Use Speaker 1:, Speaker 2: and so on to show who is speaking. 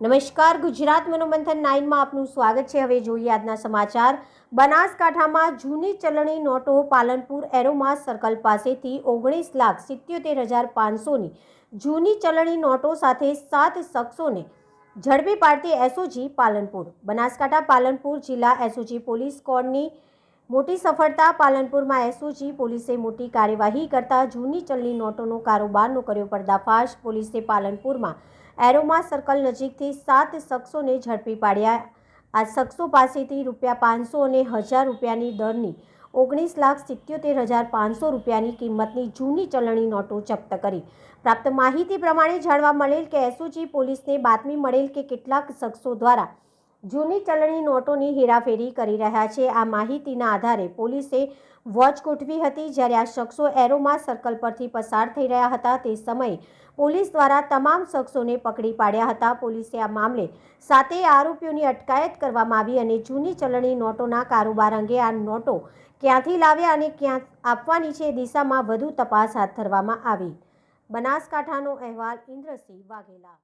Speaker 1: નમસ્કાર, ગુજરાત મનોમંથન નાઇનમાં આપનું સ્વાગત છે. હવે જોઈએ આજના સમાચાર. બનાસકાંઠામાં જૂની ચલણી નોટો પાલનપુર એરોમાસ સર્કલ પાસેથી ઓગણીસ લાખ સિત્યોતેર હજાર પાંચસોની જૂની ચલણી નોટો સાથે સાત શખ્સોને ઝડપી પાડતી એસઓજી પાલનપુર. બનાસકાંઠા પાલનપુર જિલ્લા એસઓજી પોલીસ સ્કોડની મોટી સફળતા, પાલનપુરમાં એસઓજી પોલીસે મોટી કાર્યવાહી કરતા જૂની ચલણી નોટોનો કારોબારનો કર્યો પર્દાફાશ. પોલીસે પાલનપુરમાં એરોમા સર્કલ નજીકથી સાત શખ્સોને ઝડપી પાડ્યા. આ શખ્સો પાસેથી રૂપિયા પાંચસો અને હજાર રૂપિયાની દરની ઓગણીસ લાખ સિત્યોતેર હજાર પાંચસો રૂપિયાની કિંમતની જૂની ચલણી નોટો જપ્ત કરી. પ્રાપ્ત માહિતી પ્રમાણે જાણવા મળેલ કે એસઓજી પોલીસને બાતમી મળેલ કે કેટલાક શખ્સો દ્વારા જૂની ચલણી નોટોની હેરાફેરી કરી રહ્યા છે. આ માહિતીના આધારે પોલીસે વોચ ગોઠવી હતી જ્યારે આ શખ્સો એરોમા સર્કલ પરથી પસાર થઈ રહ્યા હતા. તે સમયે પોલીસ દ્વારા તમામ શખ્સોને પકડી પાડ્યા હતા. પોલીસે આ મામલે સાથે આરોપીઓની અટકાયત કરવામાં આવી અને જૂની ચલણી નોટોના કારોબાર અંગે આ નોટો ક્યાંથી લાવ્યા અને ક્યાં આપવાની છે દિશામાં વધુ તપાસ હાથ ધરવામાં આવી. બનાસકાંઠાનો અહેવાલ, ઇન્દ્રસિંહ વાઘેલા.